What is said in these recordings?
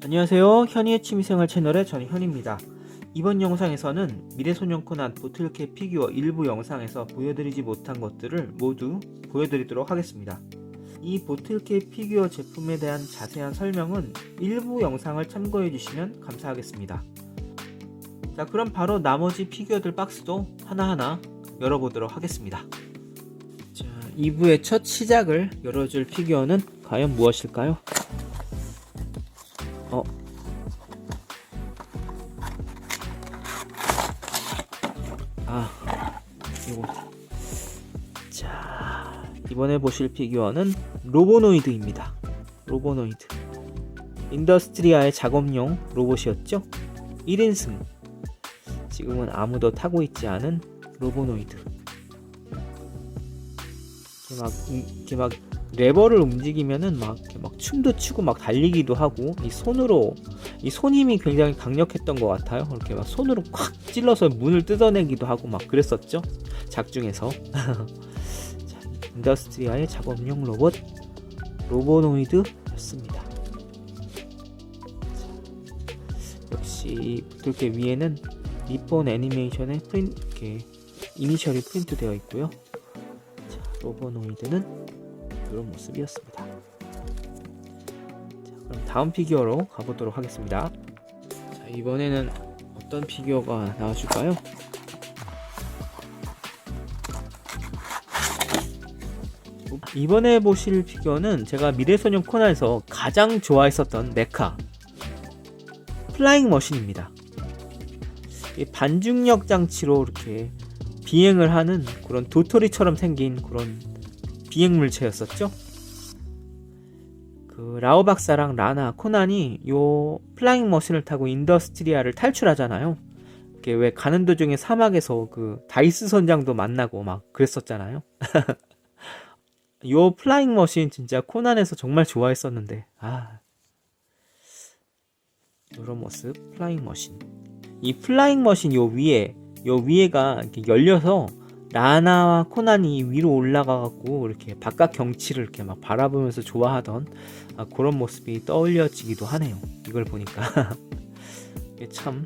안녕하세요. 현이의 취미생활 채널의 전현입니다. 이번 영상에서는 미래소년 코난 보틀캡 피규어 일부 영상에서 보여드리지 못한 것들을 모두 보여드리도록 하겠습니다. 이 보틀캡 피규어 제품에 대한 자세한 설명은 일부 영상을 참고해 주시면 감사하겠습니다. 자, 그럼 바로 나머지 피규어들 박스도 하나하나 열어보도록 하겠습니다. 자, 2부의 첫 시작을 열어줄 피규어는 과연 무엇일까요? 보실 피규어는 로보노이드입니다. 로보노이드. 인더스트리아의 작업용 로봇이었죠? 1인승. 지금은 아무도 타고 있지 않은 로보노이드. 이렇게 막, 이렇게 막 레버를 움직이면은 막, 막 춤도 추고 막 달리기도 하고 이 손으로 이 손힘이 굉장히 강력했던 것 같아요. 이렇게 막 손으로 콱 찔러서 문을 뜯어내기도 하고 막 그랬었죠. 작중에서 자, 인더스트리아의 작업용 로봇 로보노이드였습니다. 자, 역시 이렇게 위에는 리본 애니메이션의 프린 이렇게 이니셜이 프린트되어 있고요. 자, 로보노이드는 이런 모습이었습니다. 자, 그럼 다음 피규어로 가보도록 하겠습니다. 자, 이번에는 어떤 피규어가 나와줄까요? 이번에 보실 피규어는 제가 미래소년 코나에서 가장 좋아했었던 메카 플라잉 머신입니다. 이 반중력 장치로 이렇게 비행을 하는 그런 도토리처럼 생긴 그런 비행 물체였었죠. 그 라오 박사랑 라나, 코난이 요 플라잉 머신을 타고 인더스트리아를 탈출하잖아요. 왜 가는 도중에 사막에서 그 다이스 선장도 만나고 막 그랬었잖아요. 요 플라잉 머신 진짜 코난에서 정말 좋아했었는데. 아. 이런 모습 플라잉 머신. 이 플라잉 머신 요 위에 요 위에가 이렇게 열려서 라나와 코난이 위로 올라가갖고 이렇게 바깥 경치를 이렇게 막 바라보면서 좋아하던 아, 그런 모습이 떠올려지기도 하네요. 이걸 보니까. 이게 참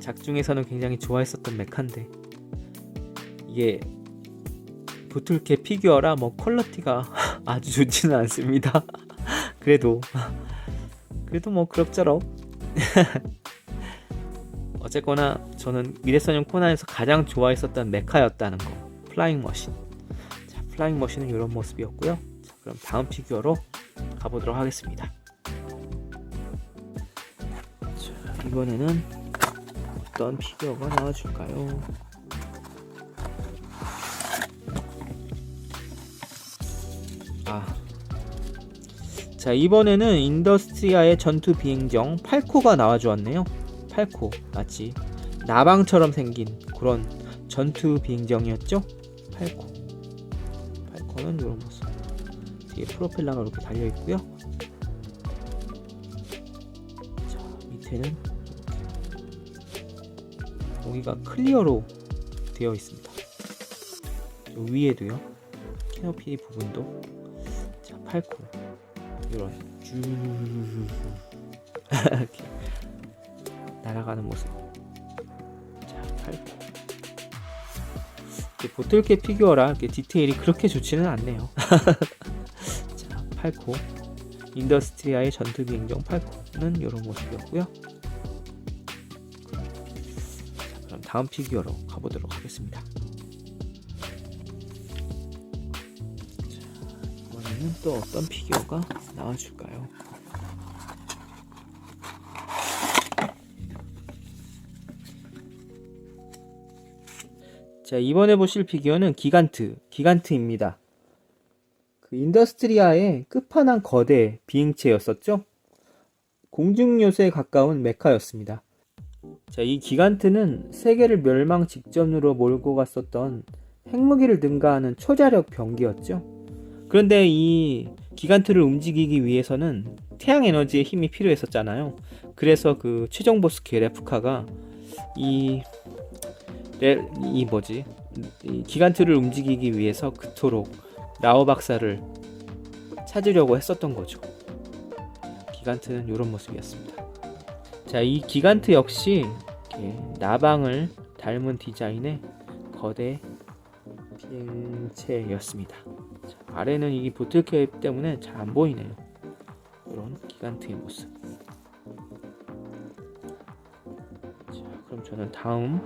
작중에서는 굉장히 좋아했었던 메카인데. 이게 보틀캡 피규어라 뭐 퀄러티가 아주 좋지는 않습니다. 그래도. 그래도 뭐 그럭저럭. 어쨌거나 저는 미래소년 코난에서 가장 좋아했었던 메카였다는 거. 플라잉 머신. 자 플라잉 머신은 이런 모습이었고요. 자, 그럼 다음 피규어로 가보도록 하겠습니다. 자 이번에는 어떤 피규어가 나와줄까요 자 이번에는 인더스트리아의 전투 비행정 8코가 나와주었네요. 8코 마치 나방처럼 생긴 그런 전투 비행정이었죠? 8코. 8코는 이런 모습. 뒤에 프로펠러가 이렇게 달려 있고요. 자 밑에는 여기가 클리어로 되어 있습니다. 요 위에도요. 캐노피 부분도. 자 8코 이런 쭉 이렇게 날아가는 모습. 자, 8코. 보틀캡 피규어라 이렇게 디테일이 그렇게 좋지는 않네요. 자, 8코. 인더스트리아의 전투 비행정 8코는 이런 모습이었고요. 자, 그럼 다음 피규어로 가보도록 하겠습니다. 이번에는 또 어떤 피규어가 나와줄까요? 자, 이번에 보실 피규어는 기간트, 기간트입니다. 그 인더스트리아의 끝판왕 거대 비행체였었죠? 공중요새에 가까운 메카였습니다. 자, 이 기간트는 세계를 멸망 직전으로 몰고 갔었던 핵무기를 능가하는 초자력 병기였죠. 그런데 이 기간트를 움직이기 위해서는 태양 에너지의 힘이 필요했었잖아요. 그래서 그 최종 보스키 레프카가 이 레, 이 뭐지 이 기간트를 움직이기 위해서 그토록 라오 박사를 찾으려고 했었던 거죠. 기간트는 이런 모습이었습니다. 자, 이 기간트 역시 나방을 닮은 디자인의 거대 비행체였습니다. 자, 아래는 이 보틀캡 때문에 잘 안 보이네요. 이런 기간트의 모습. 자, 그럼 저는 다음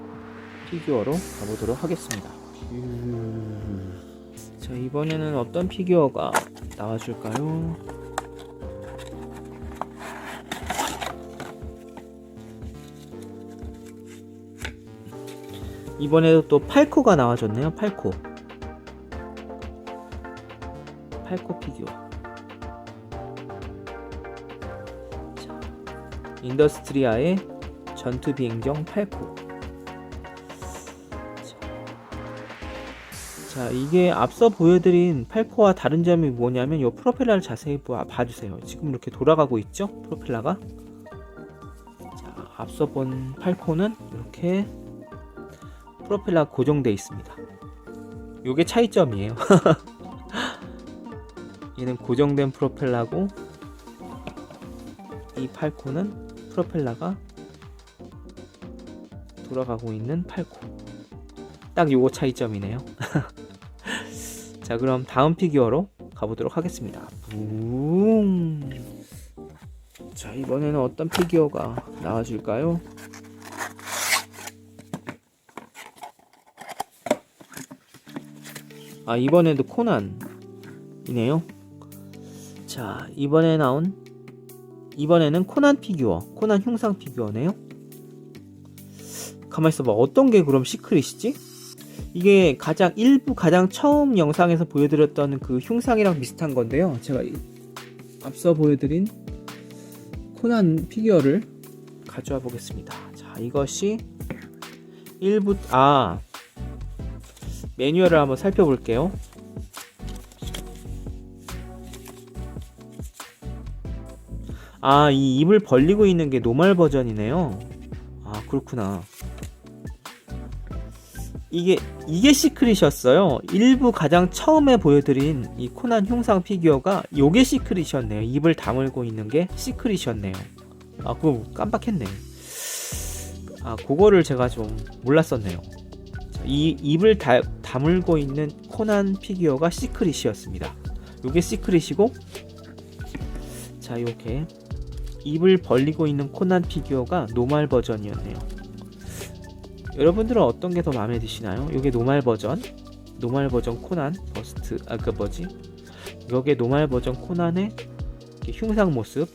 피규어로 가보도록 하겠습니다. 자, 이번에는 어떤 피규어가 나와줄까요? 이번에도 또 팔코가 나와줬네요. 팔코. 팔코 피규어. 자, 인더스트리아의 전투 비행정 팔코. 자, 자, 이게 앞서 보여드린 팔코와 다른 점이 뭐냐면 이 프로펠러를 자세히 봐- 봐주세요. 지금 이렇게 돌아가고 있죠? 프로펠러가. 자, 앞서 본 팔코는 이렇게 프로펠러 고정돼 있습니다. 요게 차이점이에요. 얘는 고정된 프로펠러고 이 팔코는 프로펠러가 돌아가고 있는 팔코. 딱 요거 차이점이네요. 자, 그럼 다음 피규어로 가보도록 하겠습니다. 붕. 자, 이번에는 어떤 피규어가 나와줄까요? 아 이번에도 코난이네요. 자 이번에 나온 이번에는 코난 피규어, 코난 흉상 피규어네요. 가만 있어봐. 어떤 게 그럼 시크릿이지? 이게 가장 일부 가장 처음 영상에서 보여드렸던 그 흉상이랑 비슷한 건데요. 제가 이- 앞서 보여드린 코난 피규어를 가져와 보겠습니다. 자 이것이 일부 아 매뉴얼을 한번 살펴볼게요. 아, 이 입을 벌리고 있는 게 노멀 버전이네요. 아, 그렇구나. 이게 이게 시크릿이었어요. 일부 가장 처음에 보여드린 이 코난 흉상 피규어가 요게 시크릿이었네요. 입을 다물고 있는 게 시크릿이었네요. 아, 그거 깜빡했네. 아, 그거를 제가 좀 몰랐었네요. 이 입을 다, 다물고 있는 코난 피규어가 시크릿이었습니다. 요게 시크릿이고 자 요게 입을 벌리고 있는 코난 피규어가 노말 버전이었네요. 여러분들은 어떤 게 더 마음에 드시나요? 요게 노말 버전, 노말 버전 코난 버스트 아그 뭐지? 요게 노말 버전 코난의 흉상 모습.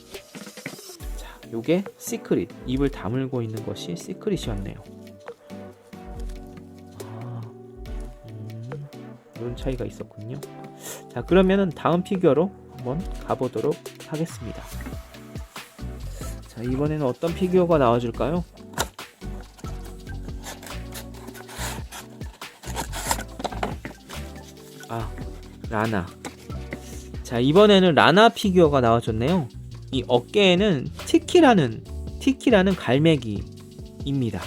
자, 요게 시크릿 입을 다물고 있는 것이 시크릿이었네요. 아, 음, 이런 차이가 있었군요. 자, 그러면은 다음 피규어로 한번 가보도록 하겠습니다. 자, 이번에는 어떤 피규어가 나와줄까요? 아, 라나. 자, 이번에는 라나 피규어가 나와줬네요. 이 어깨에는 티키라는 티키라는 갈매기입니다.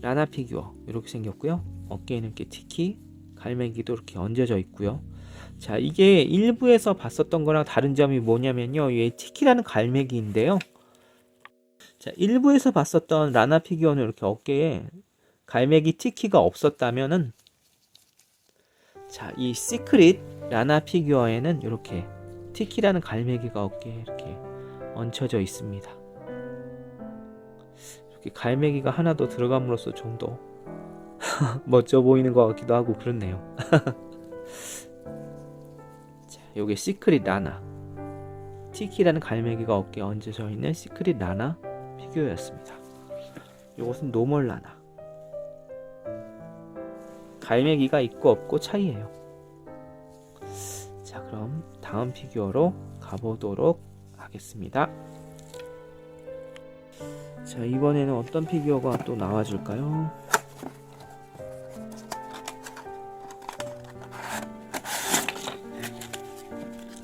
라나 피규어 이렇게 생겼고요. 어깨에는 이렇게 티키, 갈매기도 이렇게 얹어져 있고요. 자, 이게 일부에서 봤었던 거랑 다른 점이 뭐냐면요. 이 티키라는 갈매기인데요. 자, 일부에서 봤었던 라나 피규어는 이렇게 어깨에 갈매기 티키가 없었다면은 자, 이 시크릿 라나 피규어에는 이렇게 티키라는 갈매기가 어깨에 이렇게 얹혀져 있습니다. 이렇게 갈매기가 하나 더 들어감으로써 좀 더 멋져 보이는 것 같기도 하고 그렇네요. 자, 요게 시크릿 라나. 티키라는 갈매기가 어깨에 얹어져 있는 시크릿 라나 피규어였습니다. 요것은 노멀 라나. 갈매기가 있고 없고 차이예요. 자, 그럼 다음 피규어로 가보도록 하겠습니다. 자, 이번에는 어떤 피규어가 또 나와줄까요?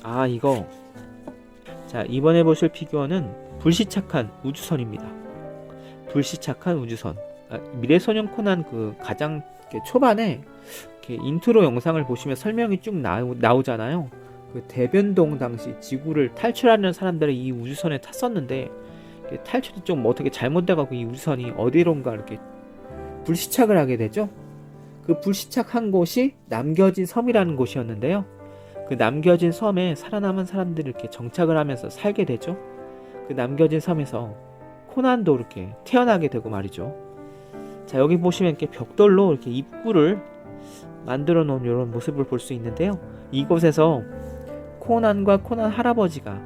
아, 이거. 자, 이번에 보실 피규어는 불시착한 우주선입니다. 불시착한 우주선. 아, 미래소년 코난 그 가장 초반에 인트로 영상을 보시면 설명이 쭉 나오, 나오잖아요. 그 대변동 당시 지구를 탈출하는 사람들이 이 우주선에 탔었는데 탈출이 좀 어떻게 잘못돼갖고 이 우주선이 어디론가 이렇게 불시착을 하게 되죠. 그 불시착한 곳이 남겨진 섬이라는 곳이었는데요. 그 남겨진 섬에 살아남은 사람들이 이렇게 정착을 하면서 살게 되죠. 그 남겨진 섬에서 코난도 이렇게 태어나게 되고 말이죠. 자 여기 보시면 이렇게 벽돌로 이렇게 입구를 만들어 놓은 이런 모습을 볼 수 있는데요. 이곳에서 코난과 코난 할아버지가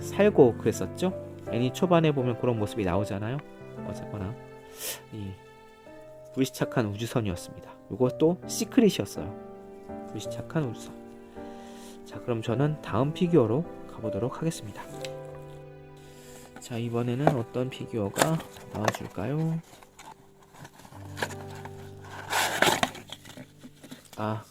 살고 그랬었죠. 애니 초반에 보면 그런 모습이 나오잖아요. 어쨌거나 이 불시착한 우주선이었습니다. 이것도 시크릿이었어요. 불시착한 우주선. 자, 그럼 저는 다음 피규어로 가보도록 하겠습니다. 자, 이번에는 어떤 피규어가 나와줄까요? 아.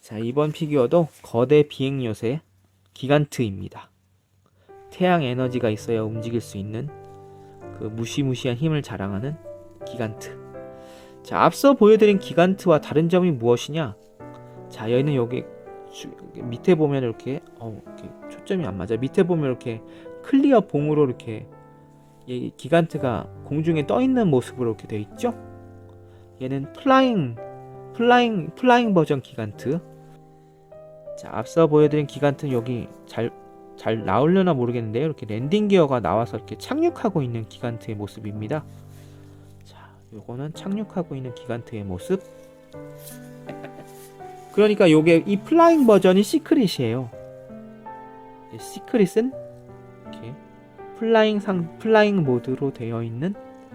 자, 이번 피규어도 거대 비행 요새 기간트입니다. 태양 에너지가 있어야 움직일 수 있는 그 무시무시한 힘을 자랑하는 기간트. 자, 앞서 보여드린 기간트와 다른 점이 무엇이냐? 자, 얘는 여기 주- 밑에 보면 이렇게 어, 이렇게 초점이 안 맞아. 밑에 보면 이렇게 클리어 봉으로 이렇게 이 기간트가 공중에 떠 있는 모습으로 이렇게 되어 있죠. 얘는 플라잉 플라잉 플라잉 버전 기간트. 자, 앞서 보여드린 기간트는 여기 잘 잘 나오려나 모르겠는데요. 이렇게 랜딩 기어가 나와서 이렇게 착륙하고 있는 기간트의 모습입니다. 자, 요거는 착륙하고 있는 기간트의 모습. 그러니까 요게 이 플라잉 버전이 시크릿이에요. 이 시크릿은 이렇게 플라잉 상 플라잉 모드로 되어 있는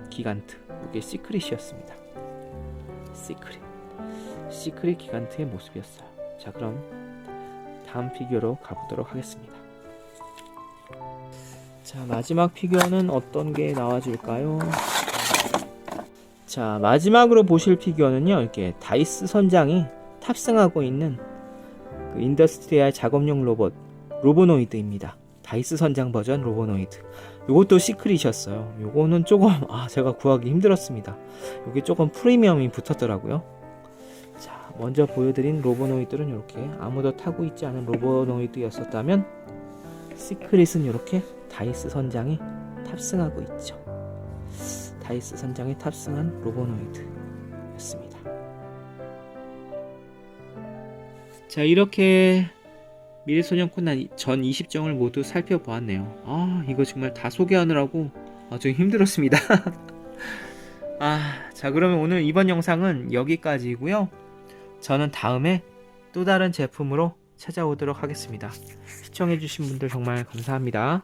기간트. 이게 시크릿이었습니다. 시크릿. 시크릿 기간트의 모습이었어요. 자, 그럼 다음 피규어로 가보도록 하겠습니다. 자, 마지막 피규어는 어떤 게 나와줄까요? 자, 마지막으로 보실 피규어는요, 이렇게 다이스 선장이 탑승하고 있는 그 인더스트리얼 작업용 로봇 로보노이드입니다. 다이스 선장 버전 로보노이드. 요것도 시크릿이었어요. 요거는 조금 아 제가 구하기 힘들었습니다. 요게 조금 프리미엄이 붙었더라고요. 자 먼저 보여드린 로보노이드는 이렇게 아무도 타고 있지 않은 로보노이드였었다면 시크릿은 이렇게 다이스 선장이 탑승하고 있죠. 다이스 선장이 탑승한 로보노이드였습니다. 자 이렇게 미래소년 코난 전 20정을 모두 살펴보았네요. 아 이거 정말 다 소개하느라고 아주 힘들었습니다. 아, 자 그러면 오늘 이번 영상은 여기까지고요. 저는 다음에 또 다른 제품으로 찾아오도록 하겠습니다. 시청해주신 분들 정말 감사합니다.